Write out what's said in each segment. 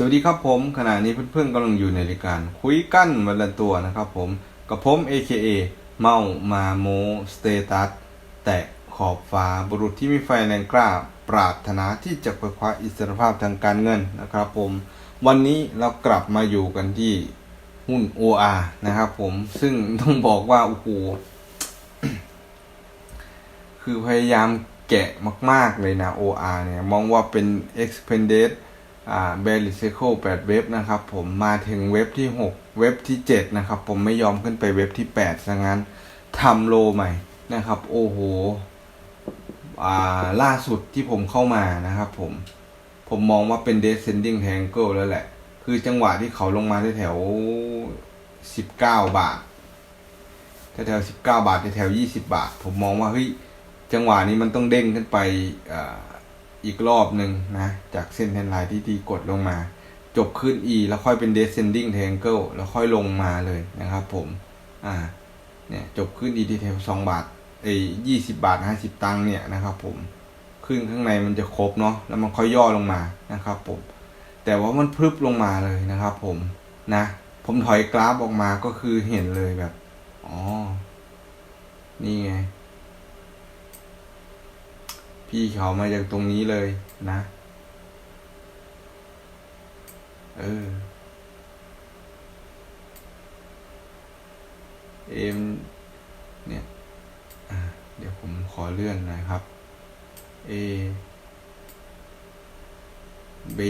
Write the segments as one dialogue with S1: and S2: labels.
S1: สวัสดีครับผม ขณะนี้เพื่อนๆกำลังอยู่ในรายการ คุยกันวันละตัวนะครับผม กับผม AKA เมามาโมสเตตัสแตะขอบฟ้าบุรุษที่มีไฟแรงกล้า ปรารถนาที่จะไปคว้าอิสรภาพทางการเงินนะครับผม วันนี้เรากลับมาอยู่กันที่หุ้น OR นะครับผม ซึ่งต้องบอกว่า โอ้โห คือพยายามแกะมาก ๆ เลยนะ OR เนี่ย มองว่าเป็น expanded อ่า b a r r y Cycle 8เว็บนะครับผมมาถึงเว็บที่ 6 เว็บที่ 7 นะครับ ผมไม่ยอมขึ้นไปเว็บที่8ซะงั้นทำโลใหม่นะครับ โอ้โหล่าสุดที่ผมเข้ามานะครับผม ผมมองว่าเป็น descending triangle แล้วแหละ คือจังหวะที่เขาลงมาแถว 19 บาทแถว 19 บาทแถว 20 บาท ผมมองว่าเฮ้ยจังหวะนี้มันต้องเด้งขึ้นไป อีกรอบหนึ่งนะ จากเส้นเทนไลน์ที่ดีกดลงมา จบขึ้น E แล้วค่อยเป็น descending triangle แล้วค่อยลงมาเลยนะครับผม อ่า เนี่ย จบขึ้น E ที่แถว2บาทเอ้ยี่สิบาท50ตังค์เนี่ยนะครับผม ขึ้นข้างในมันจะครบเนาะ แล้วมันค่อยย่อลงมานะครับผม แต่ว่ามันพรึบลงมาเลยนะครับผม นะ ผมถอยกราฟออกมาก็คือเห็นเลยแบบ อ๋อ นี่ไง พี่เขามาจากตรงนี้เลยนะ เออเอ็มเนี่ยเดี๋ยวผมขอเลื่อนนะครับ A B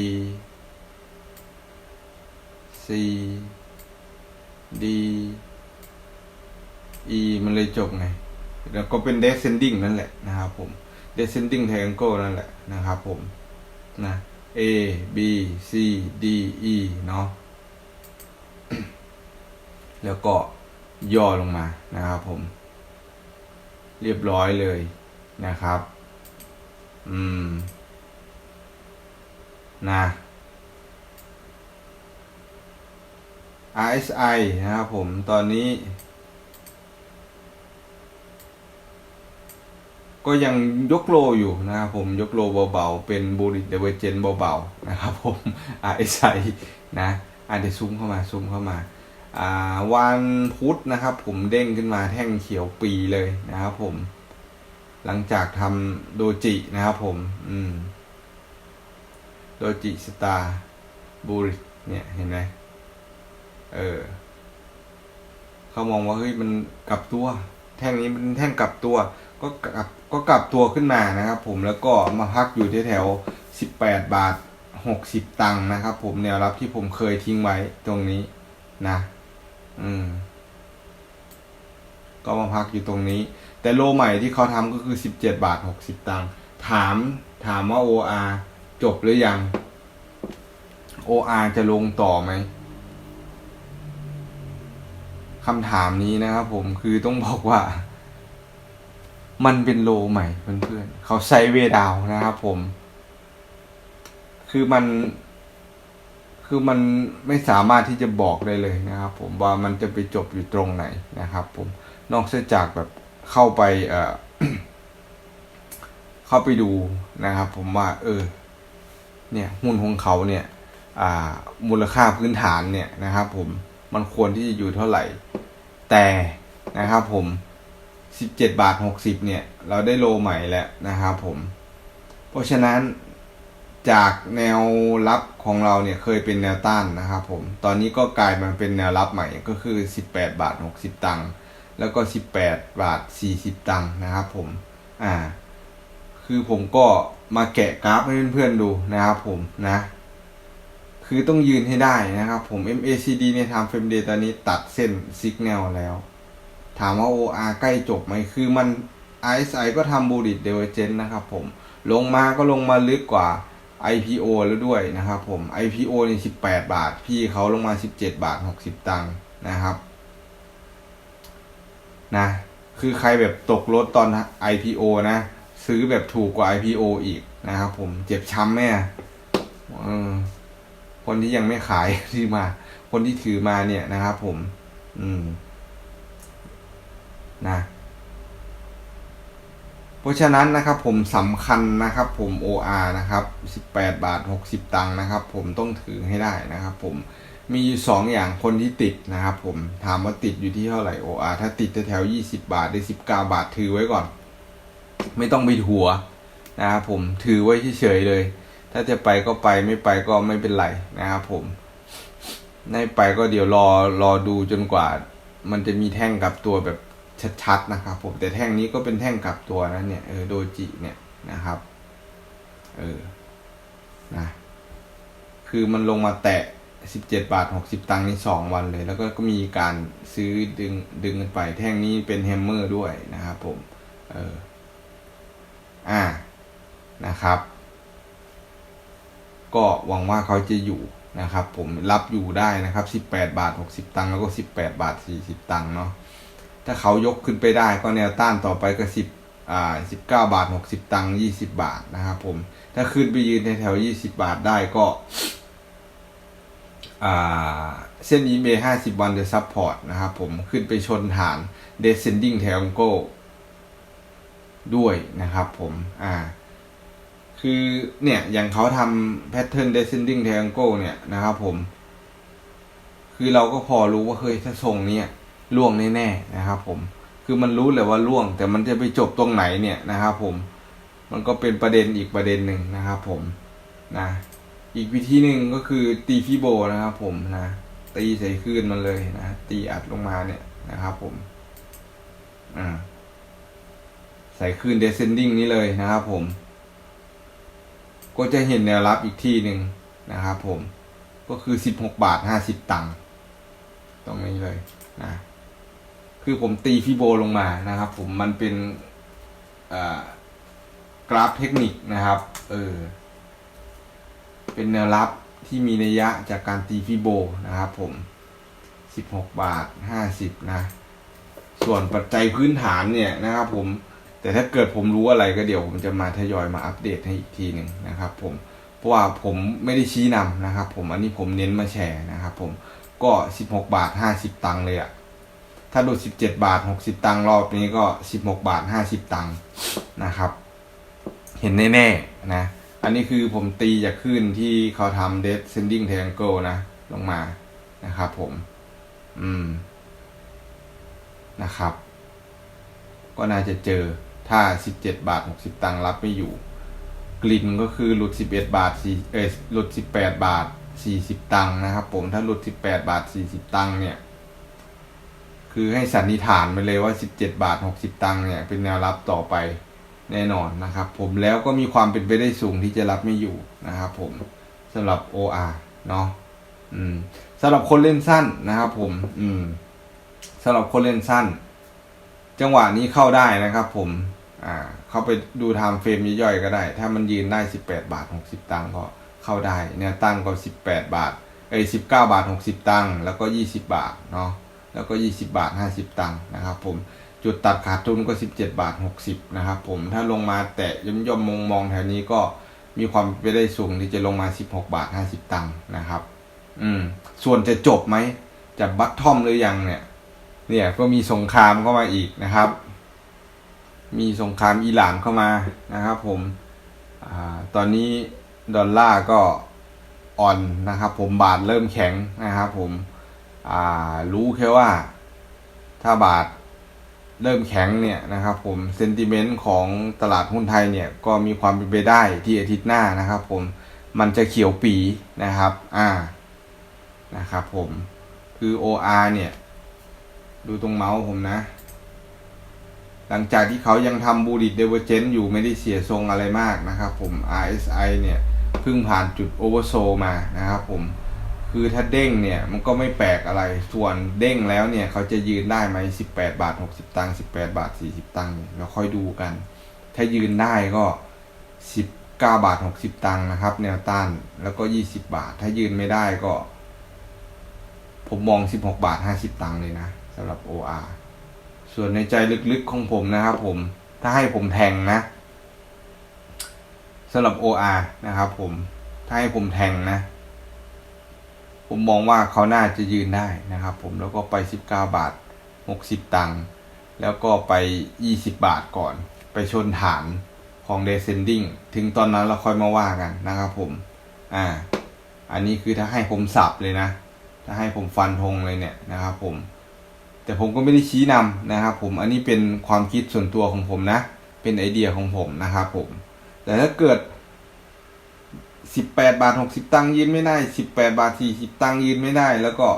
S1: C D E มันเลยจบไง แล้วก็เป็น descending นั่นแหละนะครับผม descending triangle นั่นแหละนะครับผมนะ A B C D E เนาะแล้วก็ย่อลงมานะครับผม เรียบร้อยเลยนะครับ อืม นะ RSI นะครับผมตอนนี้ ก็ยังยกโลอยู่นะครับผมยกโลเบาๆ เป็นบูริเดเวเจนเบาๆนะครับผม RSI นะอะเดี๋ยวซูมเข้ามาซูมเข้ามาอ่าวันพุธนะครับ ผมเด้งขึ้นมาแท่งเขียวปีเลยนะครับผม หลังจากทำโดจินะครับผม อืม โดจิสตาร์บูริเนี่ยเห็นไหมเออ เขามองว่าเฮ้ยมันกลับตัว แท่งนี้มันแท่งกลับตัว ก็กลับก็กลับตัวขึ้นมานะครับผมแล้วก็มาพักอยู่แถวสิบแปดบาทหกสิบตังค์นะครับ ผมแนวรับที่ผมเคยทิ้งไว้ตรงนี้นะ อืม ก็มาพักอยู่ตรงนี้ แต่โลใหม่ที่เขาทำก็คือสิบเจ็ดบาทหกสิบตังค์ถามถามว่า OR จบหรือยัง OR จะลงต่อไหม คำถามนี้นะครับผมคือต้องบอกว่า มันเป็นโลใหม่เพื่อนๆเขาไซด์เวดาวน์นะครับผม คือมัน คือมันไม่สามารถที่จะบอกได้เลยนะครับ ผมว่ามันจะไปจบอยู่ตรงไหนนะครับ ผม นอกจากแบบเข้าไป เอ่อ เข้าไปดูนะครับ ผมว่า เออ เนี่ยหุ้นของเขาเนี่ย อ่า มูลค่าพื้นฐานเนี่ยนะครับ ผมมันควรที่จะอยู่เท่าไหร่ แต่นะครับผมสิบาทหกสิบเนี่ย เราได้โลใหม่แล้วนะครับผม เพราะฉะนั้นจากแนวรับของเราเนี่ยเคยเป็นแนวต้านนะครับผม ตอนนี้ก็กลายมาเป็นแนวรับใหม่ก็คือ 18 บาท 60 ตังค์ แล้วก็ 18 บาท 40 ตังค์นะครับผม อ่า คือผมก็มาแกะกราฟให้เพื่อนๆดูนะครับผมนะ คือต้องยืนให้ได้นะครับผม MACD ใน time frame day ตอนนี้ตัดเส้น signal แล้ว ถามว่า OR ใกล้จบไหมคือมัน RSI ก็ทำบูริ d เ i เวอเจนนะครับผม ลงมาก็ลงมาลึกกว่า IPO แล้วด้วยนะครับผม IPO นี่18 บาท พี่เขาลงมา 17 บาท 60 ตังค์นะครับนะคือใครแบบตกรถตอน IPO นะ ซื้อแบบถูกกว่า IPO อีกนะครับผมเจ็บช้ำแม่ คนที่ยังไม่ขายที่มา คนที่ถือมาเนี่ยนะครับผม อืม นะ เพราะฉะนั้นนะครับ ผมสำคัญนะครับ ผม OR นะครับ 18 บาท 60 ตังค์นะครับ ผมต้องถือให้ได้นะครับ ผมมีอยู่สองอย่างคนที่ติดนะครับ ผมถามว่าติดอยู่ที่เท่าไหร่ OR ถ้าติดแถว20บาทหรือ19บาทถือไว้ก่อน ไม่ต้องไปหัวนะครับผมถือไว้เฉยๆเลย ถ้าจะไปก็ไปไม่ไปก็ไม่เป็นไรนะครับผมไม่ไปก็เดี๋ยวรอรอดูจนกว่า มันจะมีแท่งกลับตัวแบบชัดๆนะครับผมแต่แท่งนี้ก็เป็นแท่งกลับตัวนะเนี่ยเออโดจิเนี่ยนะครับเออนะคือมันลงมาแตะ17บเจ็ดบาท60ตังค์ในสองวันเลย แล้วก็ก็มีการซื้อดึงดึงกันไป แท่งนี้เป็นแฮมเมอร์ด้วยนะครับผม เออ อ่า นะครับ ก็หวังว่าเขาจะอยู่นะครับ ผมรับอยู่ได้นะครับ 18 บาท 60 ตังค์แล้วก็ 18 บาท 40 ตังค์เนาะถ้าเขายกขึ้นไปได้ก็แนวต้านต่อไปก็ 10อ่า19 บาท 60 ตังค์20 บาทนะครับผมถ้าขึ้นไปยืนในแถว20 บาทได้ก็อ่าเส้น EMA 50 วันจะซับพอร์ตนะครับผมขึ้นไปชนฐาน descending triangle ด้วยนะครับผมอ่า คือเนี่ยอย่างเขาทำ pattern descending triangle เนี่ยนะครับผม คือเราก็พอรู้ว่าเฮ้ยถ้าทรงนี้ล่วงแน่ๆนะครับผม คือมันรู้เลยว่าล่วง แต่มันจะไปจบตรงไหนเนี่ยนะครับผม มันก็เป็นประเด็นอีกประเด็นหนึ่งนะครับผมนะอีกวิธีหนึ่งก็คือตีฟิโบนะครับผมนะตีใส่คลื่นมันเลยนะตีอัดลงมาเนี่ยนะครับผมอ่าใส่คลื่น descending นี้เลยนะครับผม ก็จะเห็นแนวรับอีกที่หนึ่งนะครับผมก็คือ 16 บาท 50 ตังค์ตรงนี้เลยนะคือผมตีฟิโบลงมานะครับผมมันเป็นกราฟเทคนิคนะครับเออเป็นแนวรับที่มีนัยยะจากการตีฟิโบนะครับผม 16 บาท 50 นะ ส่วนปัจจัยพื้นฐานเนี่ยนะครับผม แต่ถ้าเกิดผมรู้อะไรก็เดี๋ยวผมจะมาทยอยมาอัปเดตให้อีกทีหนึ่งนะครับ ผมเพราะว่าผมไม่ได้ชี้นำนะครับ ผมอันนี้ผมเน้นมาแชร์นะครับ ผมก็ 16 บาท 50 ตังค์เลยอะถ้าดู 17 บาท 60 ตังค์รอบนี้ก็ 16 บาท 50 ตังค์นะครับ เห็นแน่ๆนะ อันนี้คือผมตีจากขึ้นที่เขาทำ descending triangle นะ ลงมานะครับผม อืมนะครับ ก็น่าจะเจอ ถ้า 17 บาท 60 ตังค์รับไม่อยู่ กลิ่นก็คือหลุด 11 บาท4เอ้ยหลุด 18 บาท 40 ตังค์นะครับ ผมถ้าหลุด 18 บาท 40 ตังค์เนี่ย คือให้สันนิษฐานไปเลยว่า 17 บาท 60 ตังค์เนี่ย เป็นแนวรับต่อไปแน่นอนนะครับ ผมแล้วก็มีความเป็นไปได้สูงที่จะรับไม่อยู่นะครับผมสำหรับ OR เนาะอืมสำหรับคนเล่นสั้นนะครับผม อืมสำหรับคนเล่นสั้น จังหวะนี้เข้าได้นะครับผม อ่า เข้าไปดูไทม์เฟรมย่อยๆก็ได้ ถ้ามันยืนได้ 18 บาท 60 ตังค์ก็เข้าได้แนวตั้งก็ 18 บาทเอ้ย19 บาท 60 ตังค์แล้วก็ 20 บาทเนาะแล้วก็ 20 บาท 50 ตังค์นะครับผมจุดตัดขาดทุนก็ 17 บาท 60 นะครับผมถ้าลงมาแตะย่อมย่อมมองมองแถวนี้ก็มีความไปได้สูงที่จะลงมา 16 บาท 50 ตังค์นะครับ อืม ส่วนจะจบไหมจะบัตทอมหรือยังเนี่ย เนี่ยก็มีสงครามเข้ามาอีกนะครับ มีสงครามอิหร่านเข้ามานะครับผมอตอนนี้ดอลลาร์ก็อ่อนนะครับ ผมบาทเริ่มแข็งนะครับผมรู้แค่ว่าถ้าบาทเริ่มแข็งเนี่ยนะครับผมเซนติเมนต์ของตลาดหุ้นไทยเนี่ยก็มีความเป็นไปได้ที่อาทิตย์หน้านะครับผมมันจะเขียวปีนะครับอ่านะครับผมคือ OR เนี่ย ดูตรงเมาส์ผมนะ หลังจากที่เขายังทำบูริ t เดเวอร์เจนอยู่ไม่ได้เสียทรงอะไรมากนะครับผม RSI เนี่ยเพิ่งผ่านจุดโอเวอร์โซมานะครับผม คือถ้าเด้งเนี่ยมันก็ไม่แปลกอะไร ส่วนเด้งแล้วเนี่ยเขาจะยืนได้ไหม 18 บาท 60 ตังค์ 18 บาท 40 ตังค์เราค่อยดูกัน ถ้ายืนได้ก็ 19 บาท 60 ตังค์นะครับ แนวต้าน แล้วก็ 20 บาท ถ้ายืนไม่ได้ก็ ผมมอง 16 บาท 50 ตังค์เลยนะสำหรับ OR ส่วนในใจลึกๆของผมนะครับผม ถ้าให้ผมแทงนะสำหรับ OR นะครับผม ถ้าให้ผมแทงนะ ผมมองว่าเขาน่าจะยืนได้นะครับผมแล้วก็ไป 19 บาท 60 ตังค์แล้วก็ไป 20 บาทก่อน ไปชนฐานของ descending ถึงตอนนั้นเราค่อยมาว่ากันนะครับผม อ่า อันนี้คือถ้าให้ผมสับเลยนะ ถ้าให้ผมฟันธงเลยเนี่ยนะครับผม แต่ผมก็ไม่ได้ชี้นำนะครับ ผมอันนี้เป็นความคิดส่วนตัวของผมนะ เป็นไอเดียของผมนะครับผม แต่ถ้าเกิด 18 บาท 60 ตังค์ยืนไม่ได้ 18 บาท 40 ตังค์ยืนไม่ได้ แล้วก็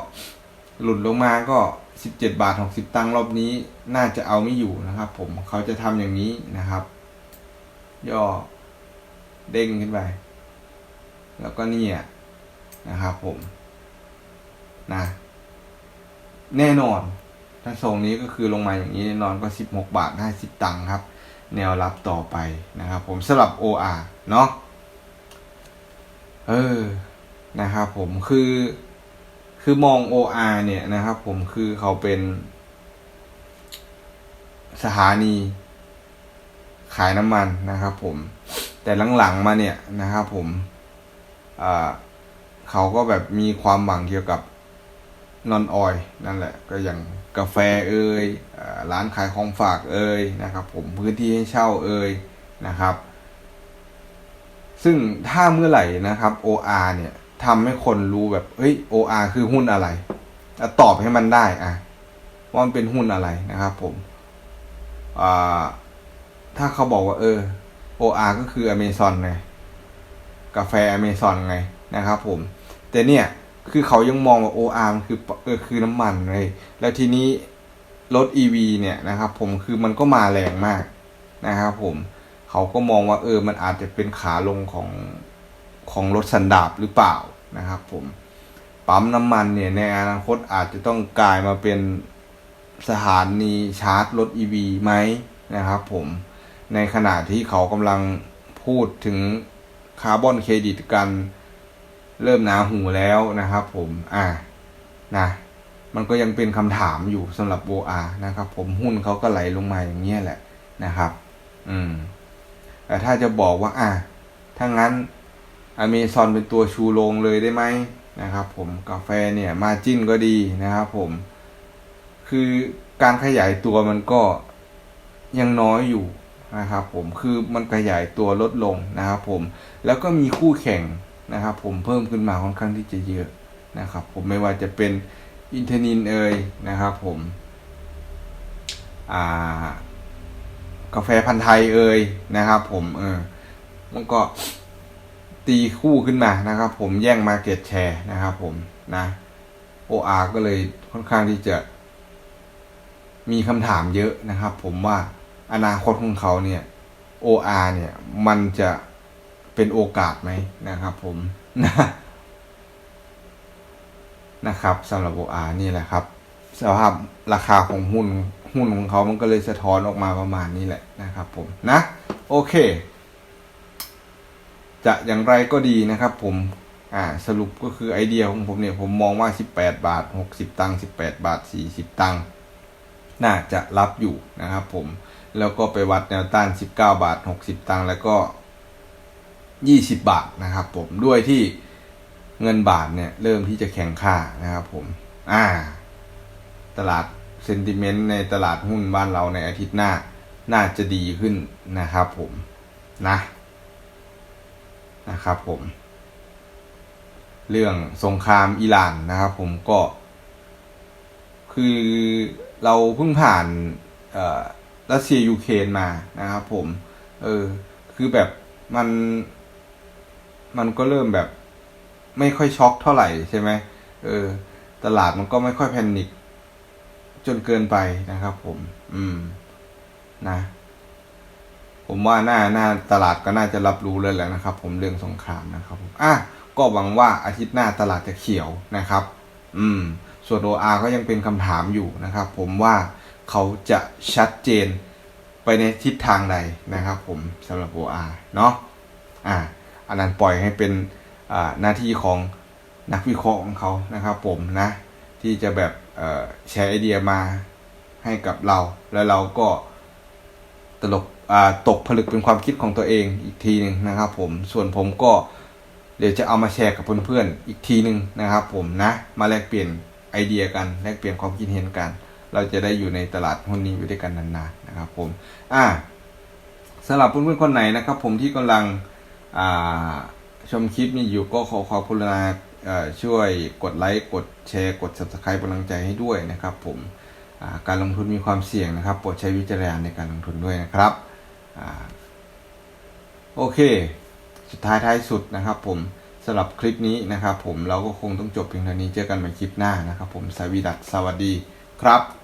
S1: หลุดลงมาก็ 17 บาท 60 ตังค์รอบนี้น่าจะเอาไม่อยู่นะครับ ผมเขาจะทำอย่างนี้นะครับ ย่อเด้งขึ้นไป แล้วก็เนี่ยนะครับผมนะแน่นอน ถ้าทรงนี้ก็คือลงมาอย่างนี้แน่นอนก็ 16 บาท50ตังค์ครับ แนวรับต่อไปนะครับผมสำหรับ OR เนาะเออนะครับผมคือคือมอง OR เนี่ยนะครับผมคือเขาเป็นสถานีขายน้ำมันนะครับผม แต่หลังๆมาเนี่ยนะครับผมเขาก็แบบมีความหวังเกี่ยวกับ นอนออยนั่นแหละก็อย่างกาแฟเอ่ยร้านขายของฝากเอ่ยนะครับ ผมพื้นที่ให้เช่าเอ่ยนะครับ ซึ่งถ้าเมื่อไหร่นะครับ OR เนี่ยทำให้คนรู้แบบเฮ้ย OR คือหุ้นอะไรตอบให้มันได้อะว่ามันเป็นหุ้นอะไรนะครับ ผมถ้าเขาบอกว่า เออ OR ก็คือ Amazon ไงกาแฟ Amazon ไงนะครับ ผม แต่เนี่ย คือเขายังมองว่า OR มันคือเออคือน้ำมันเลยแล้วทีนี้รถ EV เนี่ยนะครับผมคือมันก็มาแรงมากนะครับผมเขาก็มองว่าเออมันอาจจะเป็นขาลงของของรถสันดาบหรือเปล่านะครับผมปั๊มน้ำมันเนี่ยในอนาคตอาจจะต้องกลายมาเป็นสถานีชาร์จรถ EV ไหมนะครับผมในขณะที่เขากำลังพูดถึงคาร์บอนเครดิตกัน เริ่มหนาหูแล้วนะครับ ผมอ่านะมันก็ยังเป็นคำถามอยู่สำหรับ OR นะครับ ผมหุ้นเขาก็ไหลลงมาอย่างเงี้ยแหละนะครับ อืมแต่ถ้าจะบอกว่า อะถ้างั้นอเมซอนเป็นตัวชูโรงเลยได้ไหมนะครับ ผมกาแฟเนี่ยมาจิ้นก็ดีนะครับ ผม คือการขยายตัวมันก็ยังน้อยอยู่นะครับ ผมคือมันขยายตัวลดลงนะครับ ผม แล้วก็มีคู่แข่ง นะครับ ผมเพิ่มขึ้นมาค่อนข้างที่จะเยอะนะครับ ผมไม่ว่าจะเป็นอินเทอร์นินเอยนะครับ ผมกาแฟพันธุ์ไทยเอยนะครับ ผมเออมันก็ตีคู่ขึ้นมานะครับ ผมแย่งมาเก็ตแชร์นะครับ ผมนะ OR ก็เลยค่อนข้างที่จะ มีคำถามเยอะนะครับ ผมว่าอนาคตของเขาเนี่ย OR เนี่ย มันจะ เป็นโอกาสไหมนะครับ ผมนะนะครับสำหรับ OR นี่แหละครับสภาพราคาของหุ้นหุ้นของเขามันก็เลยสะท้อนออกมาประมาณนี้แหละนะครับ ผมนะ โอเค จะอย่างไรก็ดีนะครับ ผมอ่าสรุปก็คือไอเดียของผมเนี่ยผมมองว่า 18 บาท 60 ตังค์18 บาท 40 ตังค์น่าจะรับอยู่นะครับ ผมแล้วก็ไปวัดแนวต้าน 19 บาท 60 ตังค์แล้วก็ 20 บาทนะครับผมด้วยที่เงินบาทเนี่ยเริ่มที่จะแข็งค่านะครับผม อ่า ตลาดเซนติเมนต์ในตลาดหุ้นบ้านเราในอาทิตย์หน้า น่าจะดีขึ้นนะครับผมนะนะครับผม เรื่องสงครามอิหร่านนะครับผมก็ คือเราเพิ่งผ่านรัสเซียยูเครนมานะครับผม เออ คือแบบมัน มันก็เริ่มแบบไม่ค่อยช็อกเท่าไหร่ใช่ไหมเออ ตลาดมันก็ไม่ค่อยแพนิคจนเกินไปนะครับ ผม อืม นะ ผมว่าหน้าหน้าตลาดก็น่าจะรับรู้เลยแหละนะครับ ผมเรื่องสงครามนะครับผมอะก็หวังว่าอาทิตย์หน้าตลาดจะเขียวนะครับ อืม ส่วนโออาก็ยังเป็นคำถามอยู่นะครับ ผมว่าเขาจะชัดเจนไปในทิศทางใดนะครับ ผมสำหรับโออาเนาะอะ อันนั้นปล่อยให้เป็นหน้าที่ของนักวิเคราะห์ของเขานะครับ ผมนะ ที่จะแบบแชร์ไอเดียมาให้กับเรา แล้วเราก็ตลกตกผลึกเป็นความคิดของตัวเองอีกทีหนึ่งนะครับ ผมส่วนผมก็เดี๋ยวจะเอามาแชร์กับเพื่อนๆอีกทีหนึ่งนะครับ ผมนะมาแลกเปลี่ยนไอเดียกันแลกเปลี่ยนความคิดเห็นกัน เราจะได้อยู่ในตลาดหุ้นนี้อยู่ด้วยกันนานๆนะครับ ผม อ่าสำหรับเพื่อนๆคนไหนนะครับ ผมที่กำลัง ชมคลิปนี้อยู่ก็ขอขอบคุณนะช่วยกดไลค์กดแชร์ กด subscribe เป็นกำลังใจให้ด้วยนะครับ ผมาการลงทุนมีความเสี่ยงนะครับโปรดใช้วิจารณญาณในการลงทุนด้วยนะครับอโอเค สุดท้ายท้ายสุดนะครับ ผมสำหรับคลิปนี้นะครับ ผมเราก็คงต้องจบเพียงเท่านี้เจอกันใหม่คลิปหน้านะครับ ผมสวีดัสสวัสดีครับ